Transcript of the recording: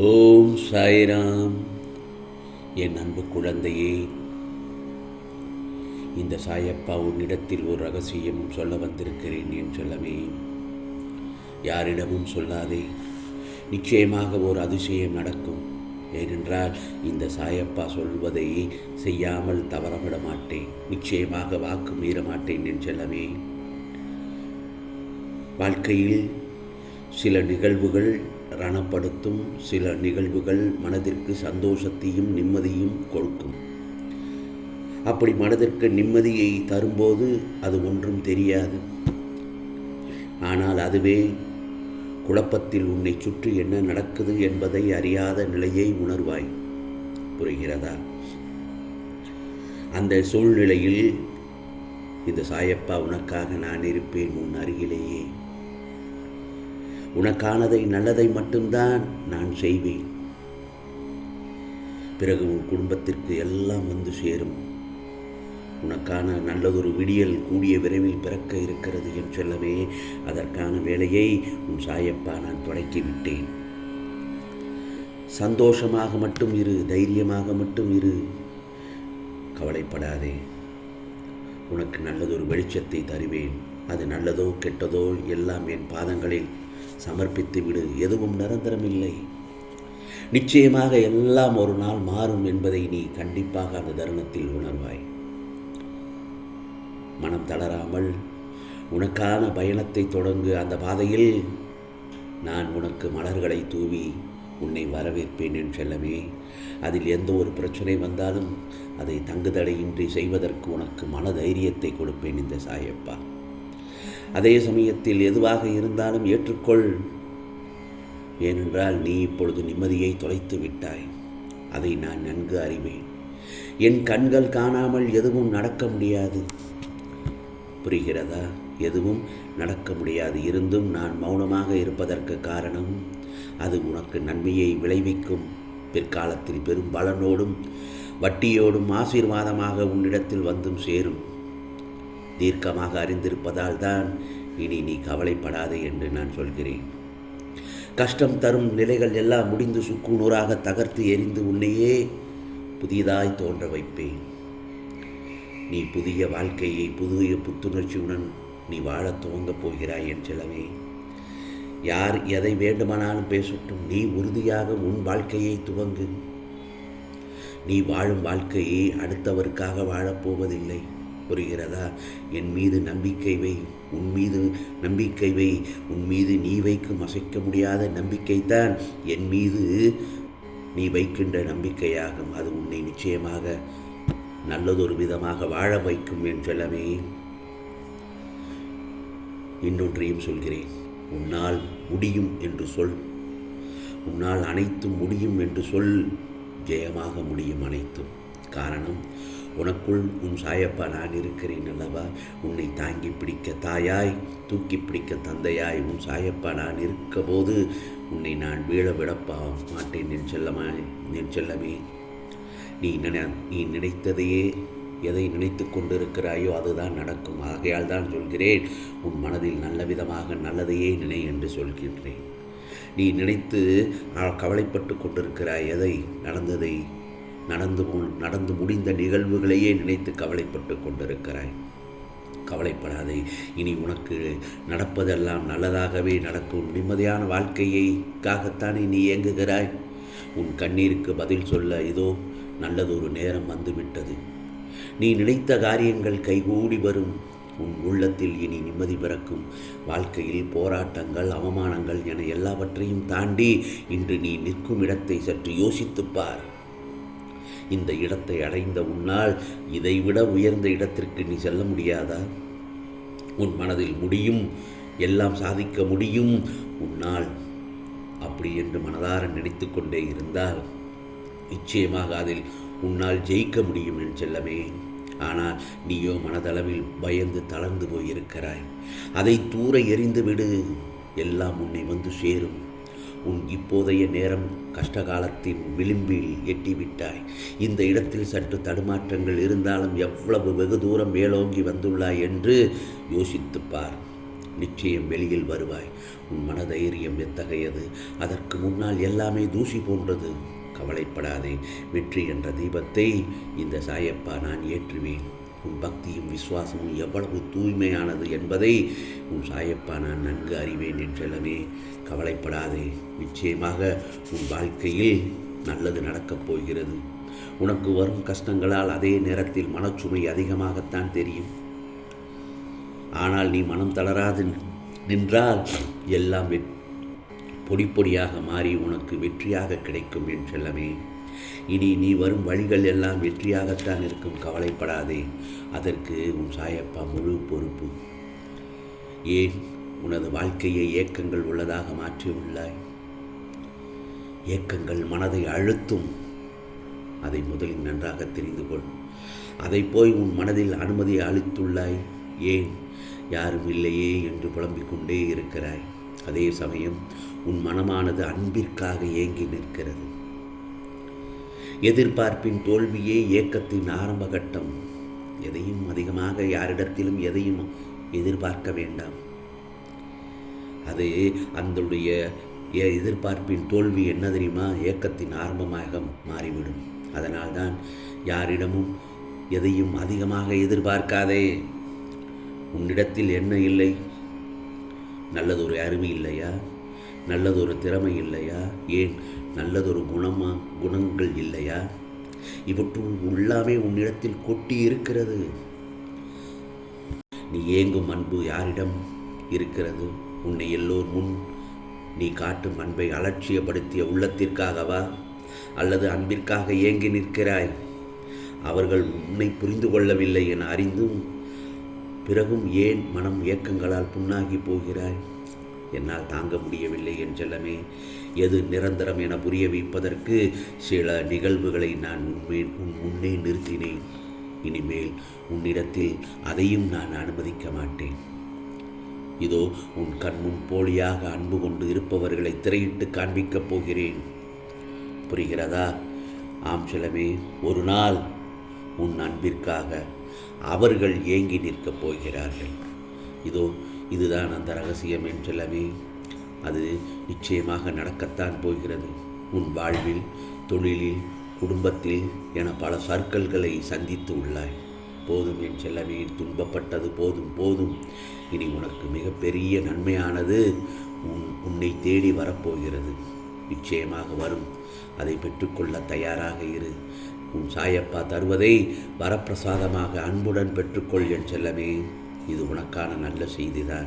ஓம் சாய்ராம். என் அன்பு குழந்தையே இந்த சாயப்பா உன்னிடத்தில் ஒரு ரகசியம் சொல்ல வந்திருக்கிறேன் என் சொல்லவே யாரிடமும் சொல்லாதே நிச்சயமாக ஒரு அதிசயம் நடக்கும். ஏனென்றால் இந்த சாயப்பா சொல்வதை செய்யாமல் தவறவிட மாட்டேன். நிச்சயமாக வாக்கு மீற மாட்டேன் என் செல்லமே. வாழ்க்கையில் சில நிகழ்வுகள் ரணப்படுத்தும் சில நிகழ்வுகள் மனதிற்கு சந்தோஷத்தையும் நிம்மதியும் கொடுக்கும். அப்படி மனதிற்கு நிம்மதியை தரும்போது அது ஒன்றும் தெரியாது. ஆனால் அதுவே குழப்பத்தில் உன்னை சுற்றி என்ன நடக்குது என்பதை அறியாத நிலையை உணர்வாய். புரிகிறதா? அந்த சூழ்நிலையில் இந்த சாயப்பா உனக்காக நான் இருப்பேன் உன் அருகிலேயே. உனக்கானதை நல்லதை மட்டும்தான் நான் செய்வேன். பிறகு உன் குடும்பத்திற்கு எல்லாம் வந்து சேரும். உனக்கான நல்லதொரு விடியல் கூடிய விரைவில் பிறக்க இருக்கிறது என்று சொல்லவே அதற்கான வேலையை உன் சாயப்பா நான் தொடக்கி விட்டேன். சந்தோஷமாக மட்டும் இரு தைரியமாக மட்டும் இரு. கவலைப்படாதே. உனக்கு நல்லதொரு வெளிச்சத்தை தருவேன். அது நல்லதோ கெட்டதோ எல்லாம் என் பாதங்களில் சமர்ப்பித்து விடு. எதுவும் நிரந்தரமில்லை. நிச்சயமாக எல்லாம் ஒரு நாள் மாறும் என்பதை நீ கண்டிப்பாக அந்த தருணத்தில் உணர்வாய். மனம் தளராமல் உனக்கான பயணத்தை தொடங்கு. அந்த பாதையில் நான் உனக்கு மலர்களை தூவி உன்னை வரவேற்பேன் என் செல்லமே. அதில் எந்த ஒரு பிரச்சனை வந்தாலும் அதை தங்குதடையின்றி செய்வதற்கு உனக்கு மன தைரியத்தை கொடுப்பேன் இந்த சாயப்பா. அதே சமயத்தில் எதுவாக இருந்தாலும் ஏற்றுக்கொள். ஏனென்றால் நீ இப்பொழுது நிம்மதியை தொலைத்து விட்டாய். அதை நான் நன்கு அறிவேன். என் கண்கள் காணாமல் எதுவும் நடக்க முடியாது. புரிகிறதா? எதுவும் நடக்க முடியாது. இருந்தும் நான் மௌனமாக இருப்பதற்கு காரணம் அது உனக்கு நன்மையை விளைவிக்கும். பிற்காலத்தில் பெரும் பலனோடும் வட்டியோடும் ஆசீர்வாதமாக உன்னிடத்தில் வந்தும் சேரும். தீர்க்கமாக அறிந்திருப்பதால் தான் இனி நீ கவலைப்படாதே என்று நான் சொல்கிறேன். கஷ்டம் தரும் நிலைகள் எல்லாம் முடிந்து சுக்குநூறாக தகர்த்து எரிந்து உன்னையே புதியதாய் தோன்ற வைப்பேன். நீ புதிய வாழ்க்கையை புதிய புத்துணர்ச்சியுடன் நீ வாழத் துவங்கப் போகிறாய் என் செலவே யார் எதை வேண்டுமானாலும் பேசட்டும் நீ உறுதியாக உன் வாழ்க்கையை துவங்கு. நீ வாழும் வாழ்க்கையை அடுத்தவருக்காக வாழப்போவதில்லை புரிகிறதா? என் மீது நம்பிக்கை வை உன் மீது நம்பிக்கை வை. உன் மீது நீ வைக்கும் அசைக்க முடியாத நம்பிக்கைத்தான் என் மீது. நீ வைக்கின்ற நம்பிக்கையாகும். அது உன்னை நிச்சயமாக நல்லதொரு விதமாக வாழ வைக்கும் என் செல்லமே. இன்னொன்றையும் சொல்கிறேன். உன்னால் முடியும் என்று சொல். உன்னால் அனைத்தும் முடியும் என்று சொல். ஜெயமாக முடியும் அனைத்தும். காரணம் உனக்குள் உன் சாயப்பா நான் இருக்கிறேன் அல்லவா? உன்னை தாங்கி பிடிக்க தாயாய் தூக்கி பிடிக்க தந்தையாய் உன் சாயப்பா நான் இருக்க போது உன்னை நான் வீழ விடப்பா மாட்டேன் என் செல்லமா என் செல்லமே. நீ நினை நீ நினைத்ததையே எதை நினைத்து கொண்டிருக்கிறாயோ அதுதான் நடக்கும். ஆகையால் தான் சொல்கிறேன் உன் மனதில் நல்ல விதமாக நல்லதையே நினை என்று சொல்கின்றேன். நீ நினைத்து கவலைப்பட்டு கொண்டிருக்கிறாய் எதை நடந்ததை நடந்து நடந்து முடிந்த நிகழ்வுகளையே நினைத்து கவலைப்பட்டு கொண்டிருக்கிறாய். கவலைப்படாதே. இனி உனக்கு நடப்பதெல்லாம் நல்லதாகவே நடக்கும். நிம்மதியான வாழ்க்கையைக்காகத்தானே நீ இயங்குகிறாய். உன் கண்ணீருக்கு பதில் சொல்ல இதோ நல்லதொரு நேரம் வந்துவிட்டது. நீ நினைத்த காரியங்கள் கைகூடி வரும். உன் உள்ளத்தில் இனி நிம்மதி பிறக்கும். வாழ்க்கையில் போராட்டங்கள் அவமானங்கள் என எல்லாவற்றையும் தாண்டி இன்று நீ நிற்கும் இடத்தை சற்று யோசித்துப்பார் இந்த இடத்தை அடைந்த உன்னால் இதைவிட உயர்ந்த இடத்திற்கு நீ செல்ல முடியாதா? உன் மனதில் முடியும் எல்லாம் சாதிக்க முடியும். உன்னால் அப்படி என்று மனதார நினைத்து கொண்டே இருந்தால் நிச்சயமாக அதில் உன்னால் ஜெயிக்க முடியும் என் செல்லமே. ஆனால் நீயோ மனதளவில் பயந்து தளர்ந்து போயிருக்கிறாய். அதை தூர எறிந்து விடு எல்லாம் உன்னை வந்து சேரும். உன் இப்போதைய நேரம் கஷ்டகாலத்தின் விளிம்பில் எட்டிவிட்டாய். இந்த இடத்தில் சற்று தடுமாற்றங்கள் இருந்தாலும் எவ்வளவு வெகு தூரம் மேலோங்கி வந்துள்ளாய் என்று யோசித்துப்பார். நிச்சயம் வெளியில் வருவாய். உன் மனதைரியம் எத்தகையது? அதற்கு முன்னால் எல்லாமே தூசி போன்றது. கவலைப்படாதே. வெற்றி என்ற தீபத்தை இந்த சாயப்பா நான் ஏற்றுவேன். உன் பக்தியும் விசுவாசமும் எவ்வளவு தூய்மையானது என்பதை உன் சாயப்பா நான் நன்கு அறிவேன் என்றெல்லாமே கவலைப்படாதே. நிச்சயமாக உன் வாழ்க்கையில் நல்லது நடக்கப் போகிறது. உனக்கு வரும் கஷ்டங்களால் அதே நேரத்தில் மனச்சுமை அதிகமாகத்தான் தெரியும். ஆனால் நீ மனம் தளராது நின்றால் எல்லாம் பொடி பொடியாக மாறி உனக்கு வெற்றியாக கிடைக்கும் என்றெல்லாமே இனி நீ வரும் வழிகள் எல்லாம் வெற்றியாகத்தான் இருக்கும். கவலைப்படாதே. அதற்கு உன் சாயப்பா முழு பொறுப்பு. ஏன் உனது வாழ்க்கையை ஏக்கங்கள் உள்ளதாக மாற்றியுள்ளாய்? ஏக்கங்கள் மனதை அழுத்தும். அதை முதலில் நன்றாக தெரிந்து கொள். அதை போய் உன் மனதில் அனுமதி அளித்துள்ளாய். ஏன் யாரும் இல்லையே என்று புலம்பிக் கொண்டே இருக்கிறாய். அதே சமயம் உன் மனமானது அன்பிற்காக ஏங்கி நிற்கிறது. எதிர்பார்ப்பின் தோல்வியே ஏக்கத்தின் ஆரம்ப கட்டம் எதையும் அதிகமாக யாரிடத்திலும் எதையும் எதிர்பார்க்க வேண்டாம். அது அந்தடைய எதிர்பார்ப்பின் தோல்வி என்ன தெரியுமா? ஏக்கத்தின் ஆரம்பமாக மாறிவிடும். அதனால்தான் யாரிடமும் எதையும் அதிகமாக எதிர்பார்க்காதே. உன்னிடத்தில் என்ன இல்லை? நல்லதொரு அருமை இல்லையா? நல்லதொரு திறமை இல்லையா? ஏன் நல்லதொரு குணமா குணங்கள் இல்லையா? இவற்றுள் உள்ளாமே உன்னிடத்தில் கொட்டி இருக்கிறது நீ ஏங்கும் அன்பு யாரிடம் இருக்கிறது? உன்னை எல்லோர் முன் நீ காட்டும் அன்பை அலட்சியப்படுத்திய உள்ளத்திற்காகவா? அல்லது அன்பிற்காக ஏங்கி நிற்கிறாய்? அவர்கள் உன்னை புரிந்து கொள்ளவில்லை என அறிந்தும் பிறகும் ஏன் மனம் ஏக்கங்களால் புண்ணாகி போகிறாய்? என்னால் தாங்க முடியவில்லை என் செல்லமே. எது நிரந்தரம் என புரிய வைப்பதற்கு சில நிகழ்வுகளை நான் உன்மே உன் முன்னே நிறுத்தினேன். இனிமேல் உன்னிடத்தில் அதையும் நான் அனுமதிக்க மாட்டேன். இதோ உன் கண்முன் போலியாக அன்பு கொண்டு இருப்பவர்களை திரையிட்டு காண்பிக்கப் போகிறேன். புரிகிறதா? ஆம் செல்லமே ஒரு நாள் உன் அன்பிற்காக அவர்கள் ஏங்கி நிற்கப் போகிறார்கள். இதோ இதுதான் அந்த ரகசியம் என் அது நிச்சயமாக நடக்கத்தான் போகிறது. உன் வாழ்வில் தொழிலில் குடும்பத்தில் என பல சர்க்கல்களை சந்தித்து உள்ளாய். போதும் என் செல்லமே துன்பப்பட்டது போதும் போதும். இனி உனக்கு மிகப்பெரிய நன்மையானது உன் உன்னை தேடி வரப்போகிறது. நிச்சயமாக வரும். அதை பெற்றுக்கொள்ள தயாராக இரு. உன் சாயப்பா தருவதை வரப்பிரசாதமாக அன்புடன் பெற்றுக்கொள் என் செல்லமே. இது உனக்கான நல்ல செய்திதான்.